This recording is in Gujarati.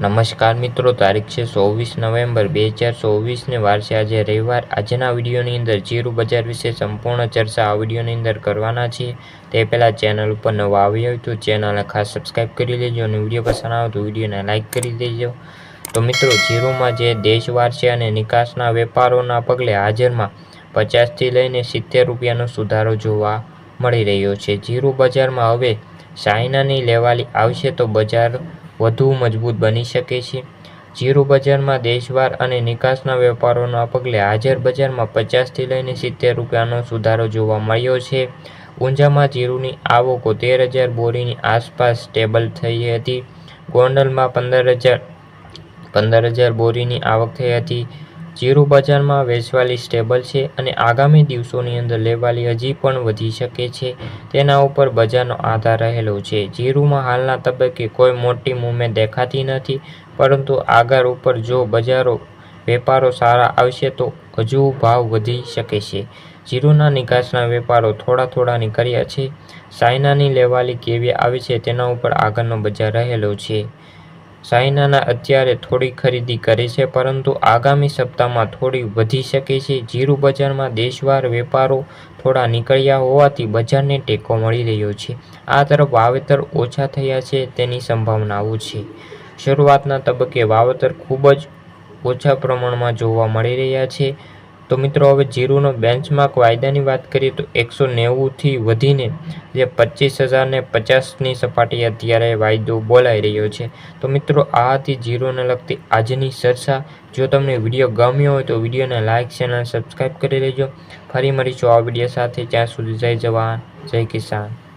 નમસ્કાર મિત્રો, તારીખ છે ચોવીસ નવેમ્બર બે હજાર ચોવીસને વાર છે આજે રવિવાર. આજના વિડીયોની અંદર જીરું બજાર વિશે સંપૂર્ણ ચર્ચા આ વિડીયોની અંદર કરવાના છીએ તે પહેલાં ચેનલ ઉપર નવા આવી હોય તો ચેનલને ખાસ સબસ્ક્રાઈબ કરી લેજો અને વીડિયો પસંદ આવે તો વિડીયોને લાઇક કરી દેજો. તો મિત્રો જીરુમાં જે દેશવાર છે અને નિકાસના વેપારોના પગલે હાજરમાં પચાસથી લઈને સિત્તેર રૂપિયાનો સુધારો જોવા મળી રહ્યો છે. જીરું બજારમાં હવે ચાઇનાની લેવાલી આવશે તો બજાર વધુ મજબૂત બની શકે છે. જીરું બજારમાં દેશવાર અને નિકાસના વેપારોના પગલે હાજર બજારમાં પચાસથી લઈને સિત્તેર રૂપિયાનો સુધારો જોવા મળ્યો છે. ઊંઝામાં જીરુની આવકો તેર હજાર, બોરીની આસપાસ સ્ટેબલ થઈ હતી. ગોંડલમાં પંદર હજાર પંદર હજાર બોરીની આવક થઈ હતી. જીરું બજારમાં વેચવાલી સ્ટેબલ છે અને આગામી દિવસોની અંદર લેવાલી હજી પણ વધી શકે છે. તેના ઉપર બજારનો આધાર રહેલો છે. જીરુમાં હાલના તબક્કે કોઈ મોટી મૂવમેન્ટ દેખાતી નથી, પરંતુ આગળ ઉપર જો બજારો, વેપારો સારા આવશે તો હજુ ભાવ વધી શકે છે. જીરુના નિકાસના વેપારો થોડા થોડા નીકળ્યા છે. ચાઇનાની લેવાલી કેવી આવે છે તેના ઉપર આગળનો બજાર રહેલો છે. ચાઇનાના અત્યારે થોડી ખરીદી કરે છે, પરંતુ આગામી સપ્તાહમાં થોડી વધી શકે છે. જીરું બજારમાં દેશવાર વેપારો થોડા નીકળ્યા હોવાથી બજારને ટેકો મળી રહ્યો છે. આ તરફ વાવેતર ઓછા થયા છે તેની સંભાવનાઓ છે. શરૂઆતના તબક્કે વાવેતર ખૂબ જ ઓછા પ્રમાણમાં જોવા મળી રહ્યા છે. તો મિત્રો, હવે જીરુનો બેન્ચમાર્ક વાયદાની વાત કરીએ તો એકસો નેવુંથી વધીને જે પચીસ હજારને પચાસની સપાટી અત્યારે વાયદો બોલાઈ રહ્યો છે. તો મિત્રો, આ હતી જીરોને લગતી આજની ચર્ચા. જો તમને વીડિયો ગમ્યો હોય તો વિડીયોને લાઇક ચેનલ સબસ્ક્રાઈબ કરી લેજો. ફરી મળીશું આ વીડિયો સાથે. જ્યાં સુધી જય જવાન, જય કિસાન.